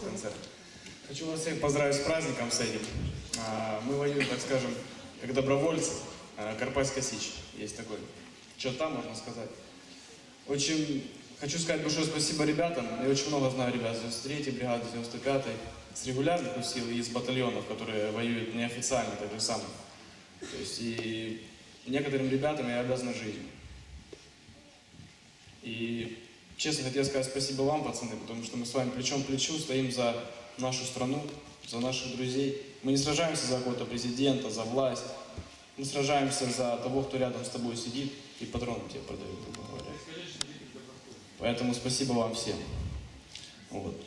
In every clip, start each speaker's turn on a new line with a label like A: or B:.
A: концерт. Хочу вас всех поздравить с праздником с этим. А, Мы воюем, так скажем, как добровольцы. А, Карпатская Сич есть такой. Черта, можно сказать. Очень хочу сказать большое спасибо ребятам. Я очень много знаю ребят с 93-й бригады, с 95-й, с регулярных сил и из батальонов, которые воюют неофициально так же самое. То есть и некоторым ребятам я обязан жизнью. И честно хотел сказать спасибо вам, пацаны, потому что мы с вами плечом к плечу стоим за нашу страну, за наших друзей. Мы не сражаемся за какого-то президента, за власть. Мы сражаемся за того, кто рядом с тобой сидит и патроны тебе продает, грубо говоря. Поэтому спасибо вам всем. Вот.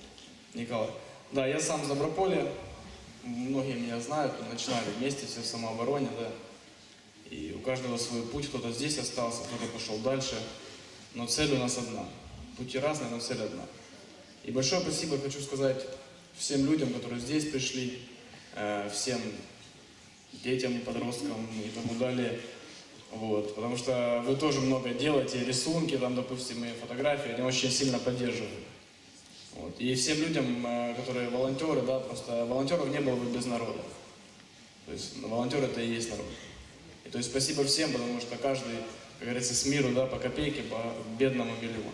A: Николай. Да, я сам с Доброполья. Многие меня знают, мы начинали вместе все в самообороне, да. И у каждого свой путь, кто-то здесь остался, кто-то пошел дальше. Но цель у нас одна. Пути разные, но цель одна. И большое спасибо хочу сказать всем людям, которые здесь пришли, э, всем детям, подросткам и тому далее. Вот, потому что вы тоже много делаете, рисунки, там, допустим, и фотографии, они очень сильно поддерживают. Вот. И всем людям, э, которые волонтеры, да, просто волонтеров не было бы без народа. То есть волонтер это и есть народ. И то есть спасибо всем, потому что каждый, как говорится, с миру, да, по копейке, по бедному миллиону.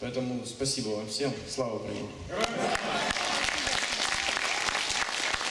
A: Поэтому спасибо вам всем. Слава Украине!